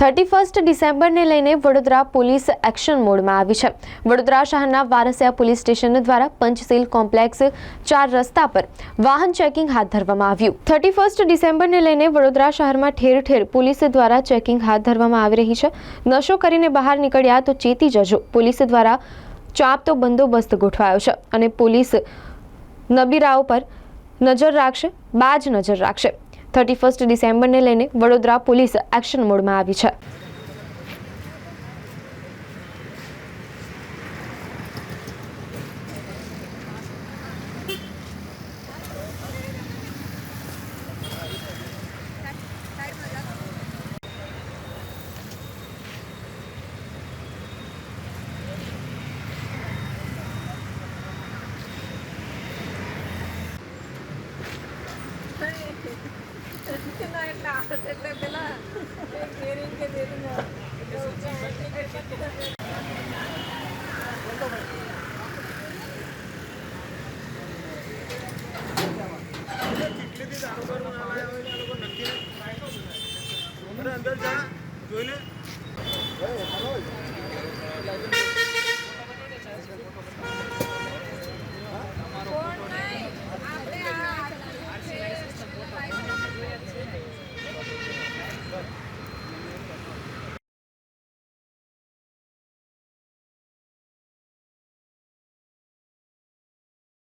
Thirty first ડિસેમ્બરને લઈને Vadodara police action મોડમાં આવી છે. વડોદરા શહેરના વારસિયા પોલીસ સ્ટેશન દ્વારા પંચશીલ કોમ્પ્લેક્સ ચાર રસ્તા પર વાહન ચેકિંગ હાથ ધરવામાં આવ્યું. થર્ટી ફર્સ્ટ ડિસેમ્બરને લઈને વડોદરા શહેરમાં ઠેર ઠેર પોલીસ દ્વારા ચેકિંગ હાથ ધરવામાં આવી રહી છે. નશો કરીને બહાર નીકળ્યા તો ચેતી જજો. પોલીસ દ્વારા ચાંપતો બંદોબસ્ત ગોઠવાયો છે અને પોલીસ નબીરાઓ પર નજર રાખશે, બાજ નજર રાખશે. થર્ટી ફર્સ્ટ ડિસેમ્બરને લઈને વડોદરા પોલીસ એક્શન મોડમાં આવી છે. એટલે આળસ એટલે પેલા કેરિંગ કે કેટલી દારૂગર બનાવાયા હોય લોકો નક્કી અંદર જા જોઈ લે